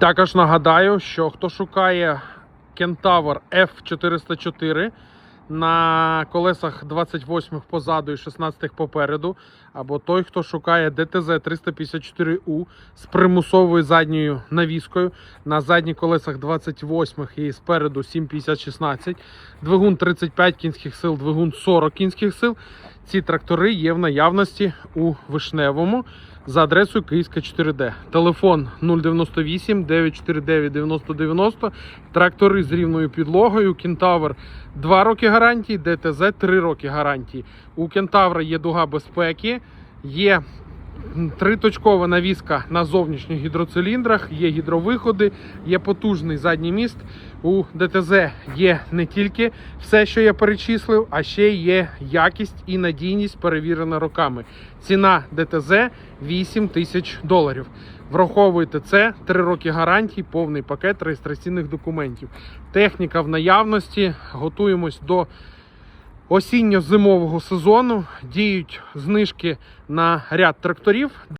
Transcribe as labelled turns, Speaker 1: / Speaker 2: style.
Speaker 1: Також нагадаю, що хто шукає Кентавр F404 на колесах 28 позаду і 16 попереду, або той, хто шукає ДТЗ 354U з примусовою задньою навіскою на задніх колесах 28 і спереду 750-16, двигун 35 кінських сил, двигун 40 кінських сил. Ці трактори є в наявності у Вишневому за адресою Київська 4D. Телефон 098 949 9090. Трактори з рівною підлогою. Кентавр 2 роки гарантії, ДТЗ 3 роки гарантії. У Кентавра є дуга безпеки, є триточкова навіска на зовнішніх гідроциліндрах, є гідровиходи, є потужний задній міст. У ДТЗ є не тільки все, що я перечислив, а ще є якість і надійність перевірена роками. Ціна ДТЗ 8 тисяч доларів. Враховуйте це 3 роки гарантій, повний пакет реєстраційних документів. Техніка в наявності. Готуємось до осінньо-зимового сезону. Діють знижки на ряд тракторів.